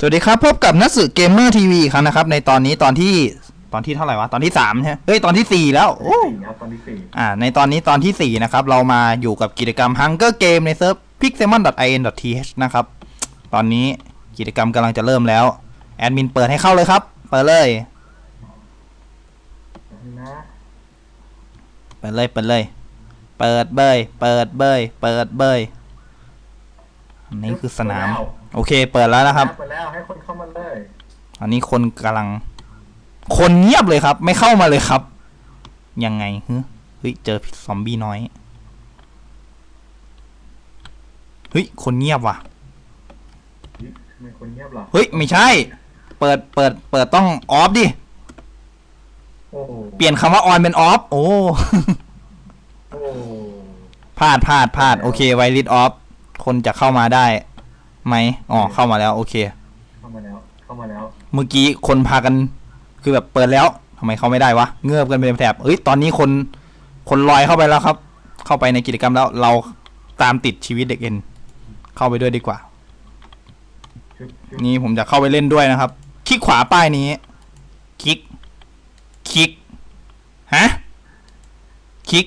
สวัสดีครับ พบกับนักสื่อเกมเมอร์ทีวีครับนะครับ ในตอนนี้ตอนที่ตอนที่เท่าไหร่วะ ตอนที่สามใช่ไหมเฮ้ย ตอนที่สี่แล้วโอ้ตอนที่สี่อ่า ในตอนนี้ตอนที่สี่นะครับ เรามาอยู่กับกิจกรรม Hunger Game ในเซิร์ฟ pixelmon.in.th นะครับ ตอนนี้กิจกรรมกำลังจะเริ่มแล้ว แอดมินเปิดให้เข้าเลยครับ เปิดเลย เปิดเลย เปิดเลย เปิดเบย เปิดเบย เปิดเบย อันนี้คือสนาม โอเค เปิดแล้วนะครับ เปิดแล้วให้คนเข้ามาเลย อันนี้คนกำลัง คนเงียบเลยครับ ไม่เข้ามาเลยครับ ยังไงฮึเฮ้ยเจอซอมบี้น้อยเฮ้ยคนเงียบว่ะทำไมคนเงียบล่ะเฮ้ยไม่ใช่ เปิดเปิดเปิดต้องออฟดิโอ้โหเปลี่ยนคำว่าออนเป็นออฟโอ้โอ้พลาดพลาดพลาดโอเคไวริสออฟคนจะเข้ามาได้ ไหมอ๋อเข้ามาแล้ว โอเค เข้ามาแล้ว เข้ามาแล้ว เมื่อกี้คนพากัน คือแบบเปิดแล้วทำไมเข้าไม่ได้วะ เงือบกันเป็นแถบเอ้ย ตอนนี้คน คนลอยเข้าไปแล้วครับ เข้าไปในกิจกรรมแล้ว เราตามติดชีวิตเด็กเอ็น เข้าไปด้วยดีกว่าชุบชุบนี่ผมจะเข้าไปเล่นด้วยนะครับ คลิกขวาป้ายนี้ คลิก คลิก ฮะ คลิก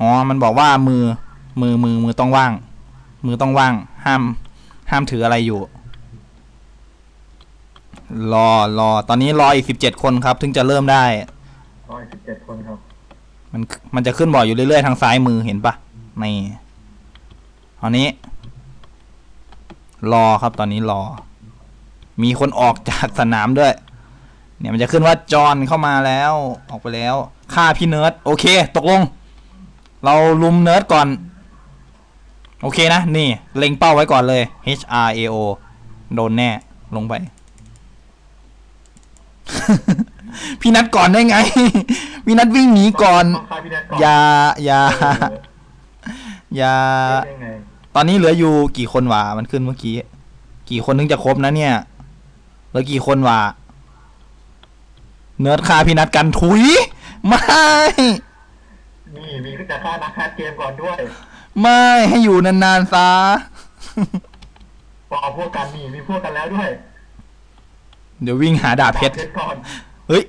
อ๋อ มันบอกว่ามือ มือ มือ มือต้องว่าง มือต้องว่าง ห้าม ห้ามถืออะไรอยู่ รอรอ ตอนนี้รออีกสิบเจ็ดคนครับ ถึงจะเริ่มได้ ร้อยสิบเจ็ดคนครับ มันมันจะขึ้นบอกอยู่เรื่อยๆทางซ้ายมือเห็นปะนี่ตอนนี้ รอครับตอนนี้รอ มีคนออกจากสนามด้วย เนี่ยมันจะขึ้นว่าจอห์นเข้ามาแล้ว ออกไปแล้ว ฆ่าพี่เนิร์ด โอเค ตกลง เราลุมเนิร์ดก่อน โอเคนะ นี่เล็งเป้าไว้ก่อนเลย H R A O โดนแน่ลงไป พี่นัดก่อนได้ไง พี่นัดวิ่งหนีก่อน ต้องฆ่าพี่แดนก่อนอย่าอย่าเอออย่า ได้ไงตอนนี้เหลืออยู่กี่คนวะมันขึ้นเมื่อกี้ กี่คนถึงจะครบนะเนี่ยเหลือกี่คนวะเนิร์ดคาพี่นัดกันถุย ไม่ นี่มีจะฆ่านักฆ่าเกมก่อนด้วย ไม่ให้อยู่นานๆซะพอเอาพวกกันนี่มีพวกกันแล้วด้วยเดี๋ยววิ่งหาดาบเพชร ก่อนเฮ้ย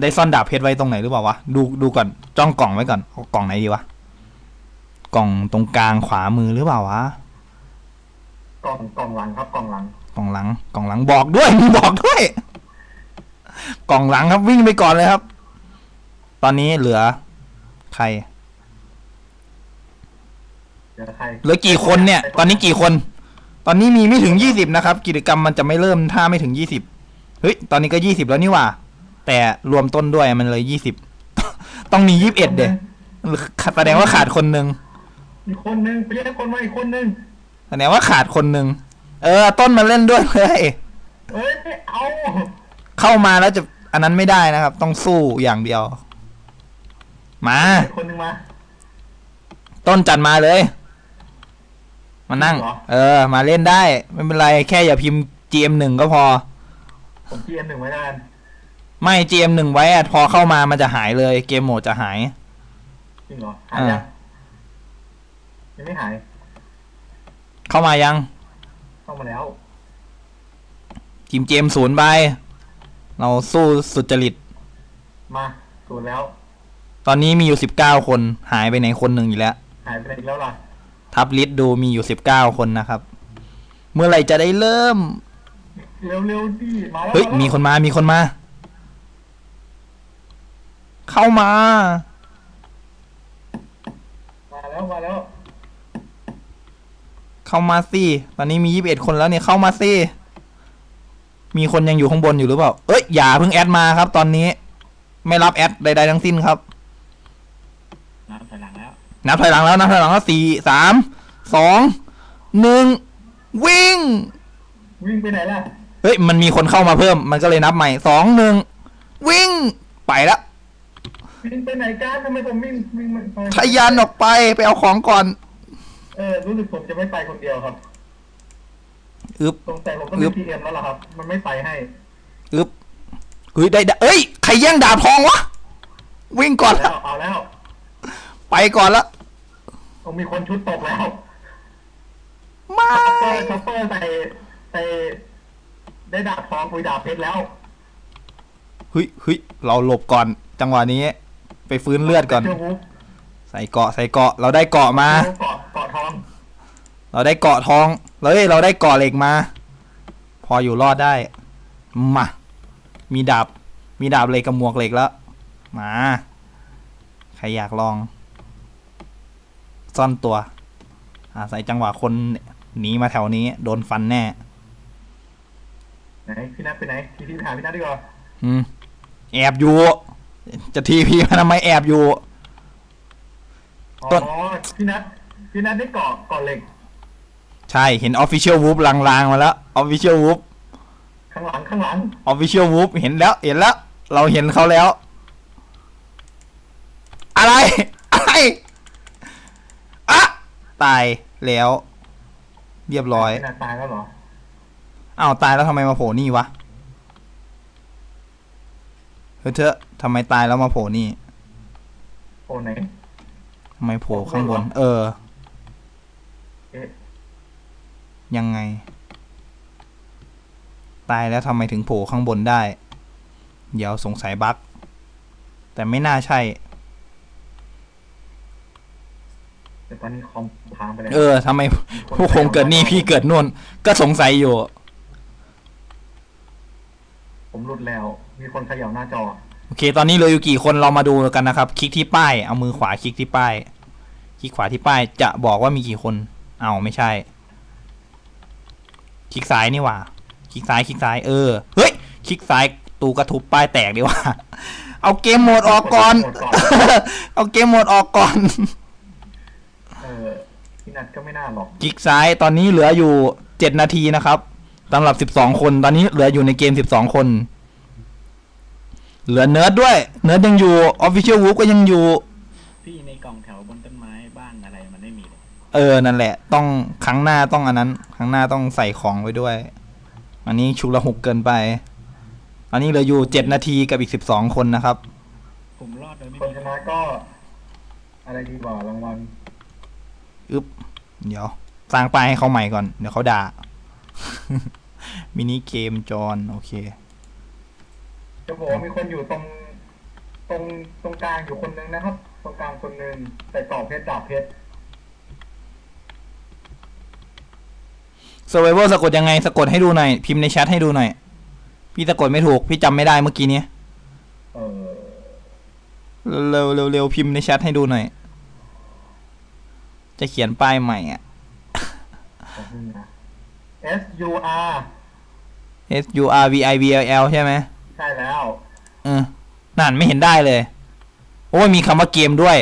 ได้ซ่อนดาบเพชรไว้ตรงไหนหรือเปล่าวะ ดูดูก่อน จ้องกล่องไว้ก่อนเอากล่องไหนดีวะ กล่องตรงกลางขวามือหรือเปล่าวะ กล่องกล่องหลังครับกล่องหลังกล่องหลัง กล่องหลังบอกด้วยมึงบอกด้วย กล่องหลังครับวิ่งไปก่อนเลยครับ ตอนนี้เหลือ ใคร เดี๋ยวใครเหลือกี่คนเนี่ย ตอนนี้กี่คน ตอนนี้มีไม่ถึงยี่สิบนะครับ กิจกรรมมันจะไม่เริ่มถ้าไม่ถึงยี่สิบเฮ้ย ตอนนี้ก็ยี่สิบแล้วนี่หว่า แต่รวมต้นด้วยมันเลยยี่สิบ ต้องมียี่สิบเอ็ดเด็แสดงว่าขาดคนหนึ่งอีกคนนึงไปเรียกคนมาอีกคนนึงแสดงว่าขาดคนหนึ่งเออ ต้นมาเล่นด้วยเลยเอ้ยไม่เอาเข้ามาแล้วจะอันนั้นไม่ได้นะครับ ต้องสู้อย่างเดียว มา อีกคนนึงมา ต้นจัดมาเลย มานั่ง เหรอ เออ มาเล่นได้ ไม่เป็นไร แค่อย่าพิมพ์ GM หนึ่งก็พอ ผมเกียนหนึ่งไว้นานไม่ GM หนึ่งไว้อะพอเข้ามามันจะหายเลย เกมโหมดจะหาย จริงเหรอหายยังยังไม่หายเข้ามายังเข้ามาแล้วทีมเจมศูนย์ไป เราสู้สุดจริต มาสูนแล้ว ตอนนี้มีอยู่สิบเก้าคน หายไปไหนคนหนึ่งอีกแล้ว หายไปไหนอีกแล้วล่ะ ทับลิสต์ดูมีอยู่สิบเก้าคนนะครับ เมื่อไหร่จะได้เริ่ม เร็วๆดิมาแล้วเฮ้ยาแล้วมีคนมา มีคนมา เข้ามา มาแล้วมาแล้วเข้ามาสิ ตอนนี้มียี่สิบเอ็ดคนแล้วเนี่ยเข้ามาสิ มีคนยังอยู่ข้างบนอยู่หรือเปล่า เอ้ย อย่าเพิ่งแอดมาครับ ตอนนี้ ไม่รับแอดใดๆทั้งสิ้นครับ น้ำใส่หลังแล้ว นับถอยหลังแล้วนับถอยหลังแล้วสี่สาม สองหนึ่งวิ่ง วิ่งไปไหนล่ะเฮ้ยมันมีคนเข้ามาเพิ่ม มันก็เลยนับใหม่สองหนึ่งวิ่งไปแล้ววิ่งไปไหนกันทำไมผมวิ่งวิ่งไม่ไปทะยานออกไปไปเอาของก่อนเออรู้สึกผมจะไม่ไปคนเดียวครับอึบสงสัยผมต้องอึ๊มีบพีเอ็มแล้วล่ะครับ มันไม่ไปให้อึบเฮ้ยได้ได้เอ้ยใครแย่งดาบทองวะวิ่งก่อนแล้ละวเอาแล้ว ไปก่อนละผมมีคนชุดตกแล้ว ไม่ช็อปเปอร์ช็อปเปอร์ใส่ใส่ได้ดาบทองคุยดาบเพชรแล้วเฮ้ยเฮ้ยเราหลบก่อน จังหวะนี้ ไปฟื้นเลือดก่อน เจอวุ๊บใส่เกาะใส่เกาะเราได้เกาะมา เจอเกาะเกาะทองเราได้เกาะทองเฮ้ยเราได้เกาะเหล็กมา พออยู่รอดได้มามีดาบมีดาบเหล็กกับหมวกเหล็กแล้วมาใครอยากลอง ซ่อนตัวอาศัยจังหวะคน หนีมาแถวนี้ โดนฟันแน่ ไหนพี่นัทไปไหนพี่พี่ไปหาพี่นัทดีกว่าอืมแอบอยู่ จะทีพีมาทำไมแอบอยู่ อ๋อต้น พี่นัทพี่นัทได้เกาะเกาะเหล็ก ใช่เห็น Official Whoop ลางๆมาแล้ว Official Whoop ข้างหลังข้างหลัง Official Whoop เห็นแล้ว เห็นแล้ว เราเห็นเขาแล้ว อะไร อะไรอะตายแล้ว เรียบร้อยพี่นัทตายแล้วเหรออ้าวตายแล้วทำไมมาโผล่นี่วะเฮ้ยเธอะทำไมตายแล้วมาโผล่นี่โอ้ไหนทำไมโผล่ข้างบน เออ เอ๊ะยังไง ตายแล้วทำไมถึงโผล่ข้างบนได้ เดี๋ยวสงสัยบั๊กแต่ไม่น่าใช่ แต่ตอนนี้คอมพังไปแล้วเออทำไมพวกคงเกิดนี่พี่เกิดนู่น ก็สงสัยอยู่ ผมหลุดแล้ว มีคนเขย่าหน้าจอ โอเค ตอนนี้เหลืออยู่กี่คนเรามาดูกันนะครับ คลิกที่ป้าย เอามือขวาคลิกที่ป้าย คลิกขวาที่ป้าย จะบอกว่ามีกี่คน เอาไม่ใช่ คลิกซ้ายนี่หว่า คลิกซ้าย คลิกซ้าย เออ เฮ้ย คลิกซ้าย ตูกระทุบป้ายแตกดีว่า เอาเกมโหมดออกก่อน เอาเกมโหมดออกก่อนเออพี่ นัทก็ไม่น่าหรอกคลิกซ้ายตอนนี้เหลืออยู่เจ็ดนาทีนะครับสำหรับสิบสองคนตอนนี้เหลืออยู่ในเกมสิบสองคน เหลือเนิร์ดด้วย เนิร์ดยังอยู่ออฟฟิเชียลวูฟก็ยังอยู่ พี่ในกล่องแถวบนต้นไม้บ้านอะไรมันไม่มีเลยเออ นั่นแหละ ต้องครั้งหน้าต้องอันนั้น ครั้งหน้าต้องใส่ของไว้ด้วย อันนี้ชุกละหุกเกินไป ตอนนี้เหลืออยู่เจ็ดนาทีกับอีกสิบสองคนนะครับ ผมรอดโดยไม่คนมีชนะก็ อะไรดีกว่ารางวัล อึ๊บ เดี๋ยว สร้างป้ายให้เขาใหม่ก่อน เดี๋ยวเขาด่า มินิเกมจอนโอเคจะบอกว่ามีคนอยู่ตรง ตรง ตรงกลางอยู่คนนึงนะครับ ตรงกลางคนนึงแต่เกาะเพชรดาบเพชร Survival สะกดยังไง สะกดให้ดูหน่อย พิมพ์ในแชทให้ดูหน่อย พี่สะกดไม่ถูก พี่จำไม่ได้เมื่อกี้นี้เออเร็วเร็วเร็วพิมพ์ในแชทให้ดูหน่อย จะเขียนป้ายใหม่อะขอบคุณนะ S U R S U R V I V L L ใช่ไหมใช่แล้วเออนั่นไม่เห็นได้เลย โอ้ยมีคำว่าเกมด้วย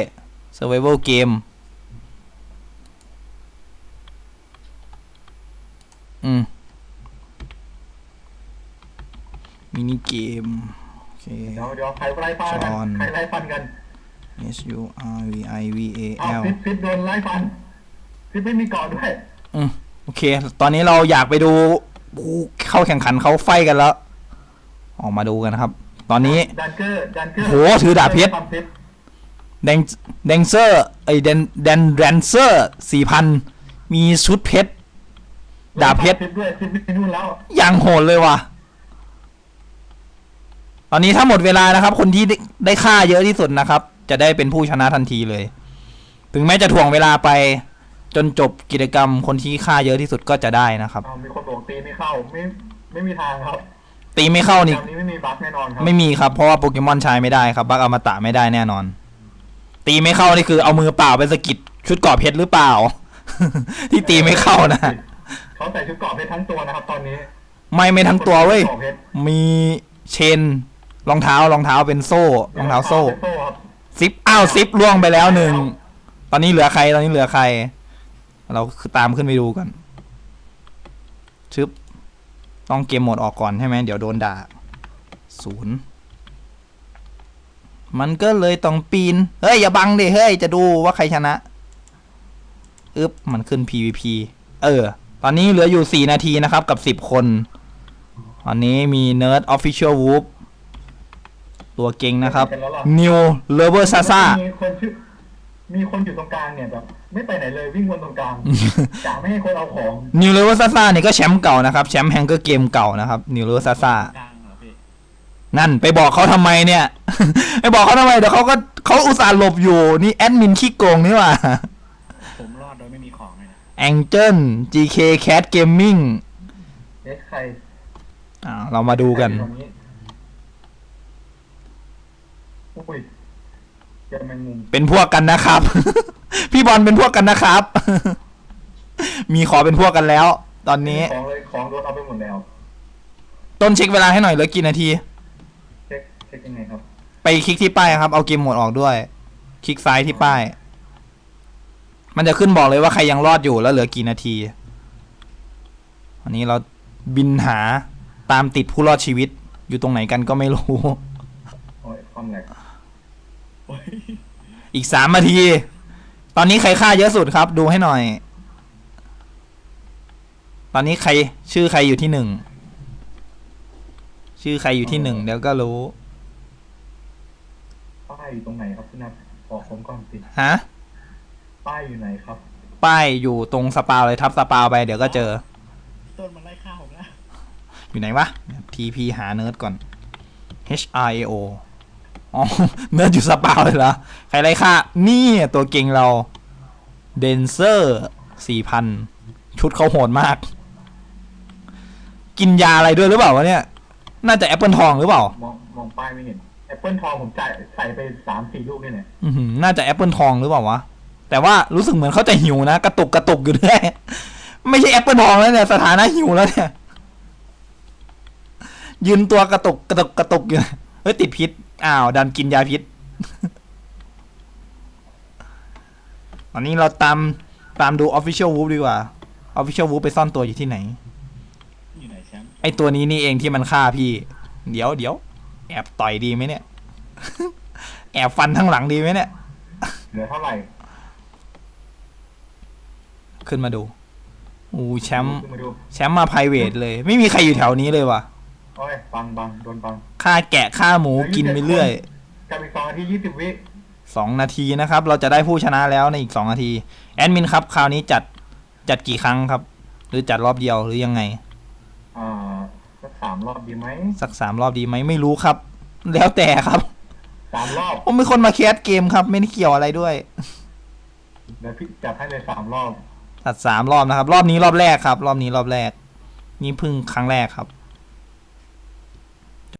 Survival Game อืมมินิเกมโอเคเดี๋ยวเดี๋ยวใครไล่ฟันกันจอห์นใครไล่ฟันกัน S U R V I V A อ้าว L ฟิตฟิตโดนไล่ฟันฟิตไม่มีเกาะด้วย อืมโอเค ตอนนี้เราอยากไปดูผู้เข้าแข่งขันเขาไฟกันแล้ว ออกมาดูกันนะครับ ตอนนี้ ดันเกอร์ ดันเกอร์โหถือดาบเพชรฟันเพชรแดงแดงเซอร์ไอแดนแดนแดนเซอร์สี่พันมีชุดเพชร ดาบเพชรฟิตด้วยฟิตไปนู่นแล้ว อย่างโหดเลยว่ะ ตอนนี้ถ้าหมดเวลานะครับ คนที่ได้ได้ค่าเยอะที่สุดนะครับ จะได้เป็นผู้ชนะทันทีเลย ถึงแม้จะถ่วงเวลาไปจนจบกิจกรรมคนที่ค่าเยอะที่สุดก็จะได้นะครับอ้าวมีคนบอกตีไม่เข้าไม่ไม่มีทางครับตีไม่เข้านี่กมนี้ไม่มีบั๊กแน่นอนครับไม่มีครับ เพราะว่าโปเกมอนใช้ไม่ได้ครับบักอมตะไม่ได้แน่นอน ตีไม่เข้านี่คือเอามือเปล่าไปสะกิดชุดเกราะเพชรหรือเปล่า ที่ตีไม่เข้านะ เขาใส่ชุดเกราะเพชรทั้งตัวนะครับ ตอนนี้ไม่ไม่ทั้งตัวเว้ยกราะพชรมีเชนรองเท้ารองเท้าเป็นโซ่รองเท้าโซ่เป็นโซ่ครับ ซิปอ้าวซิปล่วงไปแล้วหนึ่ง ตอนนี้เหลือใคร ตอนนี้เหลือใคร เราตามขึ้นไปดูกัน ชึบ ต้องเกมโหมดออกก่อนใช่ไหม เดี๋ยวโดนด่า ศูนย์ มันก็เลยต้องปีน เฮ้ย อย่าบังดิ เฮ้ย จะดูว่าใครชนะ อึ๊บ มันขึ้น PVP เออ ตอนนี้เหลืออยู่ 4 นาทีนะครับ กับ 10 คน ตอนนี้มี Nerd Official Whoop ตัวเก่งนะครับ New Lover Sasa มีคนชื่อมีคนอยู่ตรงกลางเนี่ยแบบไม่ไปไหนเลยวิ่งวนตรงกลางกะไม่ให้คนเอาของนิวเลเวอร์ซาซาเนี่ยก็แชมป์เก่านะครับ แชมป์แฮงเกอร์เกมเก่านะครับนิวเลเวอร์ซาซากลางเหรอพี่นั่นไปบอกเขาทำไมเนี่ย ไปบอกเขาทำไมเดี๋ยวเขาก็เขาอุตส่าห์หลบอยู่ นี่แอดมินขี้โกงนี่หว่า ผมรอดโดยไม่มีของเลยนะแองเจิล GK Cat Gaming เอ๊ะใครอ่าเรามาดูกันใครอยู่ตรงนี้ อุ้ยเจอแมงมุมเป็นพวกกันนะครับ พี่บอลเป็นพวกกันนะครับ มีขอเป็นพวกกันแล้ว ตอนนี้ ของเลยของโดนเอาไปหมดแล้ว ต้นเช็คเวลาให้หน่อยเหลือกี่นาที เช็คเช็คยังไงครับ ไปคลิกที่ป้ายครับ เอาเกมโหมดออกด้วย คลิกซ้ายที่ป้าย มันจะขึ้นบอกเลยว่าใครยังรอดอยู่แล้วเหลือกี่นาทีวันนี้เราบินหาตามติดผู้รอดชีวิตอยู่ตรงไหนกันก็ไม่รู้โอ้ย ความแหลกโอ้ยอีกสามนาที ตอนนี้ใครฆ่าเยอะสุดครับ ดูให้หน่อย ตอนนี้ใคร ชื่อใครอยู่ที่หนึ่ง ชื่อใครอยู่ที่หนึ่งเดี๋ยวก็รู้ ป้ายอยู่ตรงไหนครับพี่นัทบอกผมก่อนสิฮะ ป้ายอยู่ไหนครับ ป้ายอยู่ตรงสปาวเลยทับสปาวไปเดี๋ยวก็เจอ ต้นมันไล่ฆ่าผมแล้ว อยู่ไหนวะ TP หาเนิร์ดก่อน H R A O อ๋อเนิร์ดอยู่สปาวเลยเหรอ ใครไล่ค่า นี่ตัวเก่งเรา เดนเซอร์สี่พันชุดเขาโหดมาก กินยาอะไรด้วยหรือเปล่าวะเนี่ย น่าจะแอปเปิลทองหรือเปล่า มองมองป้ายไม่เห็นแอปเปิลทองผมจ่ายใส่ไปสามสี่ลูกนี่เนี่ยอือหือน่าจะแอปเปิลทองหรือเปล่าวะ แต่ว่ารู้สึกเหมือนเขาจะหิวนะ กระตุกกระตุกอยู่ด้วย ไม่ใช่แอปเปิลทองแล้วเนี่ย สถานะหิวแล้วเนี่ย ยืนตัวกระตุกกระตุกกระตุกอยู่ เฮ้ยติดพิษ อ้าว ดันกินยาพิษตอนนี้เราตามตามดู Official Wolf ดีกว่า Official Wolf ไปซ่อนตัวอยู่ที่ไหน อยู่ไหนแชมป์ไอตัวนี้นี่เองที่มันฆ่าพี่ เดี๋ยวเดี๋ยวแอบต่อยดีไหมเนี่ย แอบฟันทั้างหลังดีไหมเนี่ย เหลือเท่าไหร่ขึ้นมาดู อู้แชมป์ขึ้นมาดู แชมป์มาไพรเวทเลย ไม่มีใครอยู่แถวนี้เลยว่ะ โอ้ยบังบังโดนบังฆ่าแกะฆ่าหมูกินไปเรื่อยกับอีกสองนาทียี่สิบวิสองนาทีนะครับ เราจะได้ผู้ชนะแล้วในอีกสองนาที แอดมินครับคราวนี้จัดจัดกี่ครั้งครับ หรือจัดรอบเดียวหรือยังไงอ่าสักสามรอบดีไหมสักสามรอบดีไหมไม่รู้ครับ แล้วแต่ครับสามรอบผมเป็นคนมาแคสเกมครับ ไม่ได้เกี่ยวอะไรด้วยเดี๋ยวพี่จัดให้เลยสามรอบตัดสามรอบนะครับ รอบนี้รอบแรกครับ รอบนี้รอบแรก นี่เพิ่งครั้งแรกครับ